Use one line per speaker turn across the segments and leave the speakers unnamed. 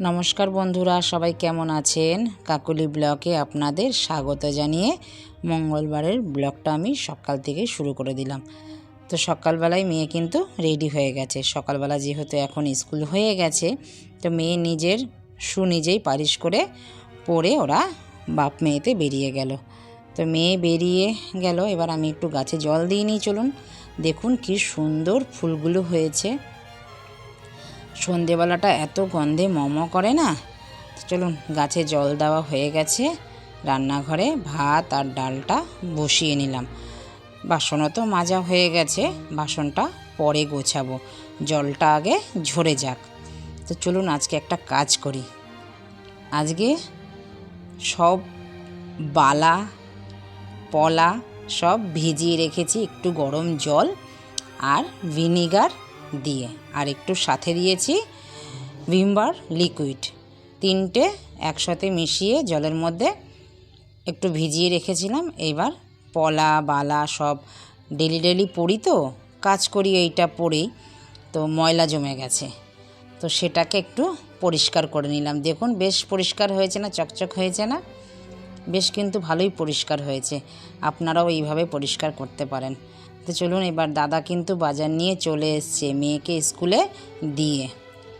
নমস্কার বন্ধুরা, সবাই কেমন আছেন? কাকুলি ব্লকে আপনাদের স্বাগত জানিয়ে মঙ্গলবারের ব্লগটা আমি সকাল থেকে শুরু করে দিলাম। তো সকালবেলায় মেয়ে কিন্তু রেডি হয়ে গেছে। সকালবেলা যেহেতু এখন স্কুল হয়ে গেছে, তো মেয়ে নিজের শু নিজেই পালিশ করে পরে ওরা বাপ মেয়েতে বেরিয়ে গেল। তো মেয়ে বেরিয়ে গেল, এবার আমি একটু গাছে জল দিয়ে নিই, চলুন। দেখুন কি সুন্দর ফুলগুলো হয়েছে। সন্ধেবেলাটা এত গন্ধে মম করে না? চলুন, গাছে জল দেওয়া হয়ে গেছে। রান্নাঘরে ভাত আর ডালটা বসিয়ে নিলাম। বাসনও তো মাজা হয়ে গেছে, বাসনটা পরে গোছাবো। জলটা আগে ঝরে যাক। তো চলুন, আজকে একটা কাজ করি। আজকে সব বালা, পলা সব ভিজিয়ে রেখেছি, একটু গরম জল আর ভিনিগার দিয়ে। আর একটু সাথে দিয়েছি ভিমবার লিকুইড তিনটে একসাথে মিশিয়ে জলের মধ্যে একটু ভিজিয়ে রেখেছিলাম। এইবার পলা, বালা সব ডেলি ডেলি পড়ি তো, কাজ করি এইটা পরেই, তো ময়লা জমে গেছে। তো সেটাকে একটু পরিষ্কার করে নিলাম। দেখুন, বেশ পরিষ্কার হয়েছে না, চকচক হয়েছে না? বেশ কিন্তু ভালোই পরিষ্কার হয়েছে। আপনারাও এইভাবে পরিষ্কার করতে পারেন। তো চলুন, এবার দাদা কিন্তু বাজার নিয়ে চলে এসছে মেয়েকে স্কুলে দিয়ে।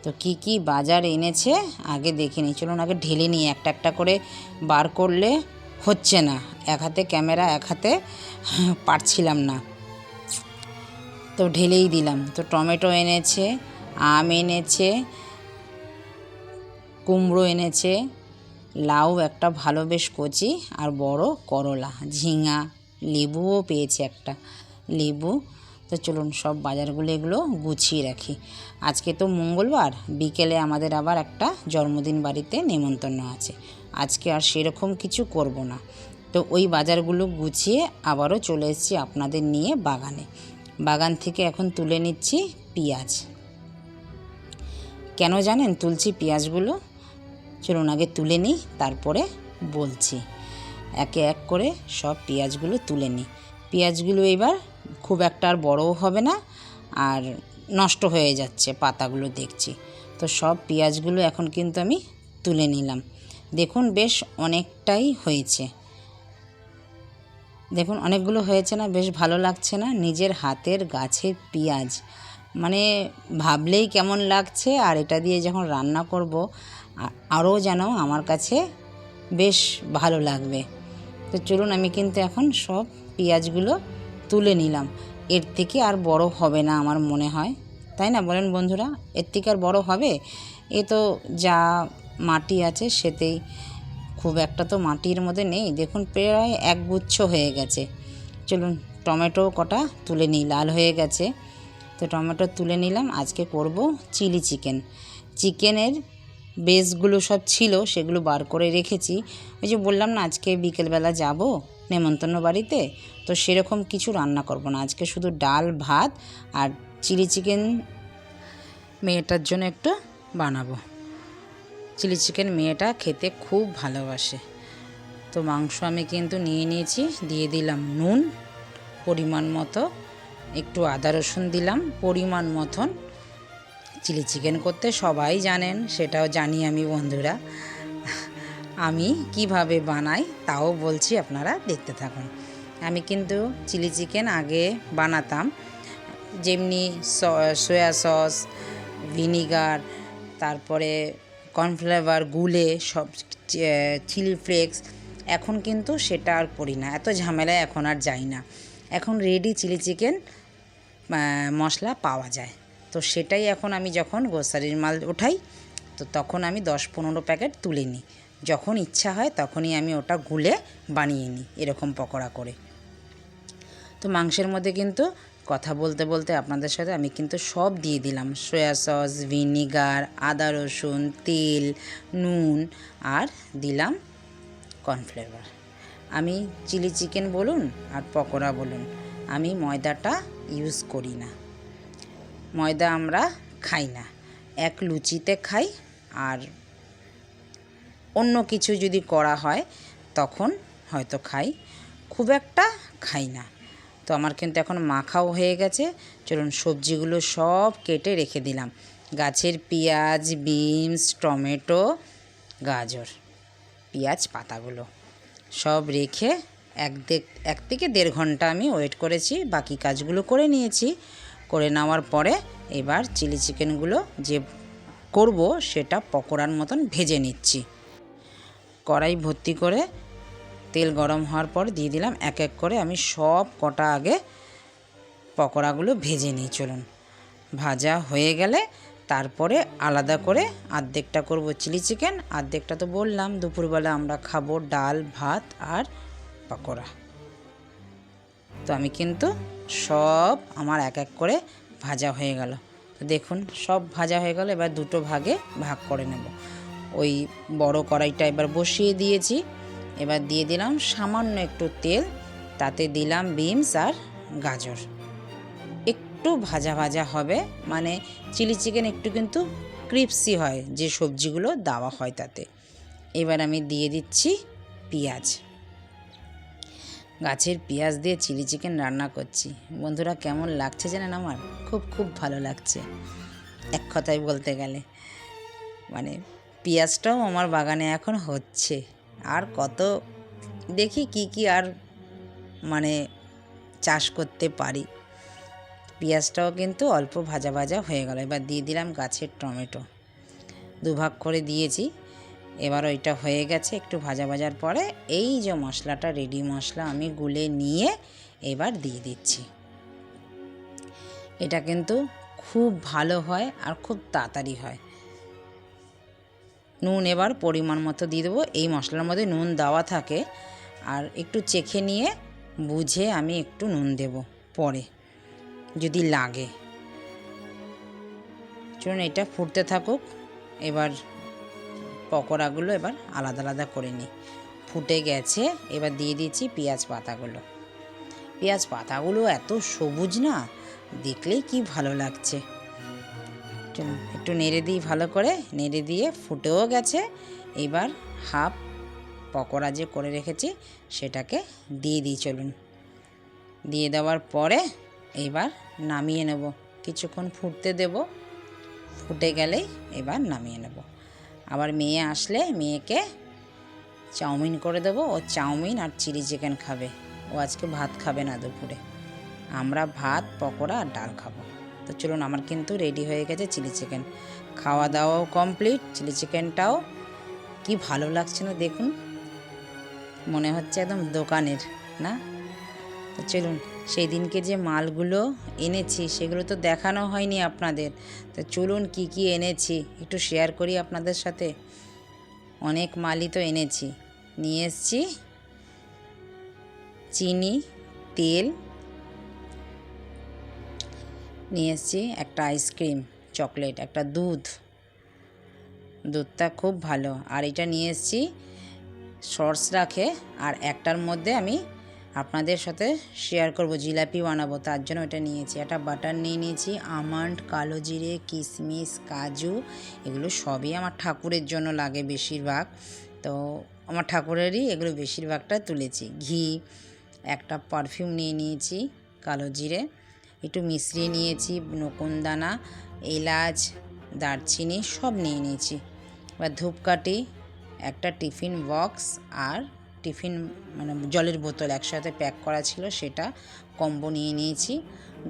তো কি কি বাজার এনেছে, আগে দেখে নিই। চলুন, আগে ঢেলে নিই। একটা একটা করে বার করলে হচ্ছে না। এক হাতে ক্যামেরা, এক হাতে পারছিলাম না। তো ঢেলেই দিলাম। তো টমেটো এনেছে, আম এনেছে, কুমড়ো এনেছে, লাউ, একটা ভালো বেশ কচি, আর বড় করলা, ঝিঙা, লেবুও পেয়েছে একটা। লেবু। তো চলুন সব বাজারগুলো এগুলো গুছিয়ে রাখি। আজকে তো মঙ্গলবার, বিকেলে আমাদের আবার একটা জন্মদিন বাড়িতে নেমন্তন্ন আছে। আজকে আর সেরকম কিছু করব না। তো ওই বাজারগুলো গুছিয়ে আবারও চলে এসেছি আপনাদের নিয়ে বাগানে। বাগান থেকে এখন তুলে নিচ্ছি পেঁয়াজ। কেন জানেন তুলছি পেঁয়াজগুলো? চলুন আগে তুলে নিই, তারপরে বলছি। একে এক করে সব পেঁয়াজগুলো তুলে নিই। পেঁয়াজগুলো এবার খুব একটা আর বড়ও হবে না আর নষ্ট হয়ে যাচ্ছে পাতাগুলো দেখছি। তো সব পেঁয়াজগুলো এখন কিন্তু আমি তুলে নিলাম। দেখুন, বেশ অনেকটাই হয়েছে। দেখুন, অনেকগুলো হয়েছে না, বেশ ভালো লাগছে না। নিজের হাতের গাছের পেঁয়াজ। মানে ভাবলেই কেমন লাগছে, আর এটা দিয়ে যখন রান্না করব আরও যেন আমার কাছে বেশ ভালো লাগবে। তো চলুন, আমি কিন্তু এখন সব পেঁয়াজগুলো তুলে নিলাম। এর থেকে আর বড় হবে না আমার মনে হয়। তাই না? বলেন বন্ধুরা, এর থেকে আর বড় হবে? এ তো যা মাটি আছে সেতেই। খুব একটা তো মাটির মধ্যে নেই। দেখুন, প্রায় এক গুচ্ছ হয়ে গেছে। চলুন, টমেটো কটা তুলে নিই, লাল হয়ে গেছে। তো টমেটো তুলে নিলাম। আজকে করব চিলি চিকেন। চিকেনের বেসগুলো সব ছিল, সেগুলো বার করে রেখেছি। ওই যে বললাম না, আজকে বিকেলবেলা যাব। নেমন্তন্ন বাড়িতে, তো সেরকম কিছু রান্না করব না। আজকে শুধু ডাল, ভাত আর চিলি চিকেন মেয়েটার জন্য একটু বানাবো। চিলি চিকেন মেয়েটা খেতে খুব ভালোবাসে। তো মাংস আমি কিন্তু নিয়ে নিয়েছি, দিয়ে দিলাম নুন, পরিমাণ মতো, একটু আদা রসুন দিলাম, পরিমাণ মতন। চিলি চিকেন করতে সবাই জানেন, সেটাও জানি আমি বন্ধুরা। আমি কীভাবে বানাই তাও বলছি আপনারা দেখতে থাকুন। আমি কিন্তু চিলি চিকেন আগে বানাতাম। যেমনি সয়া সস, ভিনিগার, তারপরে কর্নফ্লেভার, গুলে, সব চিলি ফ্লেক্স। এখন কিন্তু সেটা আর করি না। এত ঝামেলায় এখন আর যাই না। এখন রেডি চিলি চিকেন মশলা পাওয়া যায়। তো সেটাই এখন আমি যখন গ্রোসারির মাল ওঠাই তো তখন আমি দশ পনেরো প্যাকেট তুলে নিই। যখন ইচ্ছা হয় তখনই আমি ওটা গুলে বানিয়ে নিই, এরকম পকোড়া করে। তো মাংসের মধ্যে কিন্তু কথা বলতে বলতে আপনাদের সাথে আমি কিন্তু সব দিয়ে দিলাম। সয়া সস, ভিনিগার, আদা রসুন, তেল, নুন আর দিলাম কর্নফ্লেভার। আমি চিলি চিকেন বলুন আর পকোড়া বলুন, আমি ময়দাটা ইউজ করি না। ময়দা আমরা খাই না, এক লুচিতে খাই আর অন্য কিছু যদি করা হয়, তখন হয়তো খাই। খুব একটা খাই না। তো আমার কিন্তু এখন মাখাও হয়ে গেছে। চলুন সবজিগুলো সব কেটে রেখে দিলাম। গাছের পেঁয়াজ, বিনস, টমেটো, গাজর, পেঁয়াজ, পাতাগুলো সব রেখে এক এক থেকে দেড় ঘণ্টা আমি ওয়েট করেছি। বাকি কাজগুলো করে নিয়েছি। করে নেওয়ার পরে এবার চিলি চিকেনগুলো যে করব, সেটা পকোড়ার মতন ভেজে নিচ্ছি। কড়াই ভর্তি করে তেল গরম হওয়ার পর দিয়ে দিলাম এক এক করে আমি সব কটা আগে পকোড়াগুলো ভেজে নিই, চলুন। ভাজা হয়ে গেলে তারপরে আলাদা করে আর্ধেকটা করব চিলি চিকেন, আর্ধেকটা তো বললাম, দুপুরবেলা আমরা খাব ডাল, ভাত আর পকোড়া। তো আমি কিন্তু সব আমার এক এক করে ভাজা হয়ে গেল। তো দেখুন, সব ভাজা হয়ে গেল, এবার দুটো ভাগে ভাগ করে নেব। ওই বড় কড়াইটা এবার বসিয়ে দিয়েছি। এবার দিয়ে দিলাম সামান্য একটু তেল, তাতে দিলাম বিনস আর গাজর। একটু ভাজা ভাজা হবে মানে চিলি চিকেন একটু কিন্তু ক্রিপসি হয়, যে সবজিগুলো দেওয়া হয় তাতে। এবার আমি দিয়ে দিচ্ছি পেঁয়াজ। গাছের পেঁয়াজ দিয়ে চিলি চিকেন রান্না করছি। বন্ধুরা, কেমন লাগছে জানেন আমার? খুব খুব ভালো লাগছে। এক কথায় বলতে গেলে। মানে পেঁয়াজটাও আমার বাগানে এখন হচ্ছে। আর কত, দেখি কি কি আর মানে চাষ করতে পারি। পেঁয়াজটাও কিন্তু অল্প ভাজা ভাজা হয়ে গেল। এবার দিয়ে দিলাম গাছের টমেটো। দুভাগ করে দিয়েছি। এবার ওইটা হয়ে গেছে একটু ভাজা ভাজার পরে এই যে মশলাটা রেডি মশলা আমি গুলে নিয়ে এবার দিয়ে দিচ্ছি। এটা কিন্তু খুব ভালো হয় আর খুব তাড়াতাড়ি হয়। নুন এবার পরিমাণ মতো দিয়ে দেবো। এই মশলার মধ্যে নুন দেওয়া থাকে। আর একটু চেখে নিয়ে বুঝে আমি একটু নুন দেব পরে, যদি লাগে। চলুন, এটা ফুটতে থাকুক। এবার পকোড়াগুলো এবার আলাদা আলাদা করে নিই। ফুটে গেছে, এবার দিয়ে দিচ্ছি পেঁয়াজ পাতাগুলো। পেঁয়াজ পাতাগুলো এত সবুজ না, দেখলেই কি ভালো লাগছে। চলুন একটু নেড়ে দিই ভালো করে, নেড়ে দিয়ে ফুটেও গেছে। এবার হাফ পকোড়া যে করে রেখেছি, সেটাকে দিয়ে দিই চলুন। দিয়ে দেওয়ার পরে এবার নামিয়ে নেব। কিছুক্ষণ ফুটতে দেব। ফুটে গেলেই এবার নামিয়ে নেব। আবার মেয়ে আসলে মেয়েকে চাউমিন করে দেবো। ও চাউমিন আর চিলি চিকেন খাবে। ও আজকে ভাত খাবে না দুপুরে। আমরা ভাত, পকোড়া আর ডাল খাব। তো চলুন, আমার কিন্তু রেডি হয়ে গেছে চিলি চিকেন খাওয়া দাওয়াও কমপ্লিট চিলি চিকেনটাও কি ভালো লাগছে না দেখুন। মনে হচ্ছে একদম দোকানের, না? তো চলুন, সেই দিনকে যে মালগুলো এনেছি, সেগুলো তো দেখানো হয়নি আপনাদের। তো চলুন, কি কি এনেছি, একটু শেয়ার করি আপনাদের সাথে। অনেক মালই তো এনেছি। নিয়ে এসছি। চিনি, তেল নিয়ে এসছি একটা আইসক্রিম চকলেট একটা দুধ। দুধটা খুব ভালো। আর এটা নিয়ে এসছি সর্স রাখে। আর একটার মধ্যে আমি আপনাদের সাথে শেয়ার করব, জিলাপি বানাবো, তার জন্য এটা নিয়েছি একটা বাটার নিয়ে নিয়েছি আমন্ড কালো জিরে কিশমিশ কাজু, এগুলো সবই আমার ঠাকুরের জন্য লাগে বেশিরভাগ। তো আমার ঠাকুরেরই এগুলো বেশিরভাগটা তুলেছি। ঘি, একটা পারফিউম নিয়ে নিয়েছি, কালো জিরে। একটু মিশ্রি নিয়েছি নকুনদানা এলাচ, দারচিনি সব নিয়ে নিয়েছি। এবার ধূপকাঠি, একটা টিফিন বক্স আর টিফিন মানে জলের বোতল একসাথে প্যাক করা ছিল, সেটা কম্বো নিয়ে নিয়েছি।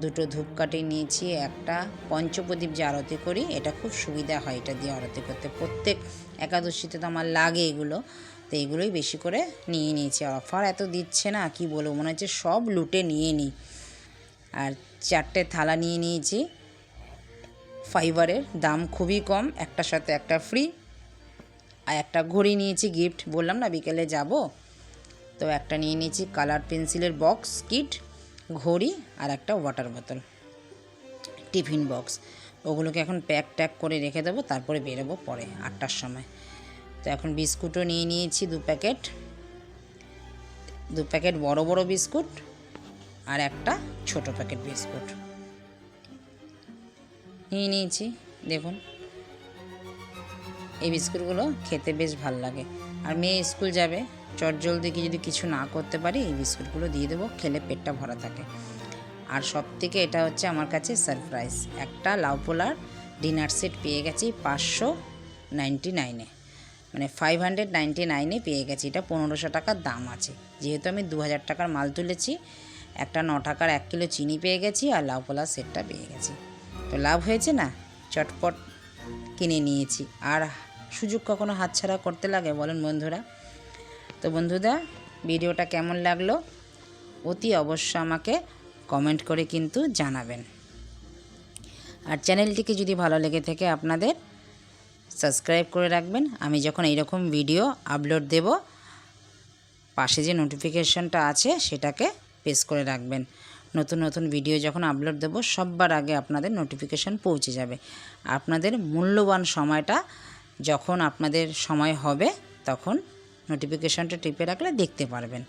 দুটো ধূপকাঠি নিয়েছি, একটা পঞ্চপ্রদীপ যে আরতি করি, এটা খুব সুবিধা হয় এটা দিয়ে আরতি করতে। প্রত্যেক একাদশীতে তো আমার লাগে এগুলো, তো এগুলোই বেশি করে নিয়ে নিয়েছি। অফার এত দিচ্ছে না, কি বলব? মনে হচ্ছে সব লুটে নিয়ে নিই। আর চারটে থালা নিয়ে নিয়েছি। ফাইবারের দাম খুবই কম একটার সাথে একটা ফ্রি আর একটা ঘড়ি নিয়েছি গিফট বললাম না, বিকেলে যাব। তো একটা নিয়ে নিয়েছি কালার পেন্সিলের বক্স কিট ঘড়ি আর একটা ওয়াটার বোতল টিফিন বক্স ওগুলোকে এখন প্যাক ট্যাক করে রেখে দেবো, তারপরে বেরোবো পরে আটটার সময়। তো এখন বিস্কুটও নিয়ে নিয়েছি দু প্যাকেট। দু প্যাকেট বড় বড় বিস্কুট। আর একটা ছোট প্যাকেট বিস্কুট নিয়ে নিয়েছি, দেখুন। এই বিস্কুটগুলো খেতে বেশ ভালো লাগে। আর মেয়ে স্কুল যাবে চট জলদি কি যদি কিছু না করতে পারি, এই বিস্কুটগুলো দিয়ে দেবো, খেলে পেটটা ভরা থাকে। আর সব থেকে এটা হচ্ছে আমার কাছে সারপ্রাইজ একটা লাউপোলার ডিনার সেট পেয়ে গেছি পাঁচশো নাইনটি নাইনে মানে ফাইভ হান্ড্রেড নাইনটি নাইনে পেয়ে গেছি। এটা পনেরোশো টাকার দাম আছে। যেহেতু আমি দু হাজার টাকার মাল তুলেছি একটা ন টাকার এক কিলো চিনি পেয়ে গেছি আর লাউ পোলা সেটটা পেয়ে গেছি। তো লাভ হয়েছে না? চটপট কিনে নিয়েছি। আর সুযোগ কখনো হাতছাড়া করতে লাগে? বলেন বন্ধুরা। তো বন্ধুরা, ভিডিওটা কেমন লাগল? অতি অবশ্য আমাকে কমেন্ট করে কিন্তু জানাবেন। আর চ্যানেলটিকে যদি ভালো লেগে থাকে আপনাদের, সাবস্ক্রাইব করে রাখবেন। আমি যখন এইরকম ভিডিও আপলোড দেব, পাশে যে নোটিফিকেশনটা আছে সেটাকে প্রেস করে রাখবেন। নতুন নতুন ভিডিও যখন আপলোড দেব সবার আগে আপনাদের নোটিফিকেশন পৌঁছে যাবে। আপনাদের মূল্যবান সময়টা যখন আপনাদের সময় হবে, তখন নোটিফিকেশনটা টিপে রাখলে দেখতে পারবেন।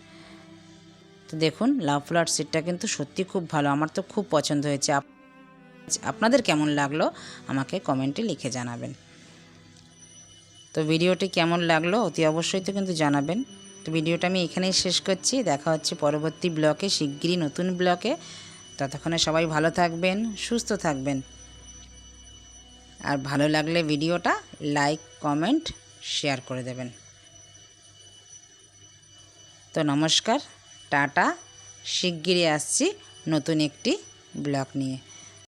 তো দেখুন লাভ ফ্লাওয়ার সিটটা কিন্তু সত্যি খুব ভালো। আমার তো খুব পছন্দ হয়েছে। আপ- আপনাদের কেমন লাগল আমাকে কমেন্টে লিখে জানাবেন। তো ভিডিওটি কেমন লাগল অতি অবশ্যই তো কিন্তু জানাবেন। তো ভিডিওটা আমি এখানেই শেষ করছি। দেখা হচ্ছে পরবর্তী ব্লকে, শিগগিরই নতুন ব্লকে। ততক্ষণে সবাই ভালো থাকবেন, সুস্থ থাকবেন। আর ভালো লাগলে ভিডিওটা লাইক, কমেন্ট, শেয়ার করে দেবেন। তো নমস্কার, টাটা। শিগগিরই আসছি নতুন একটি ব্লগ নিয়ে।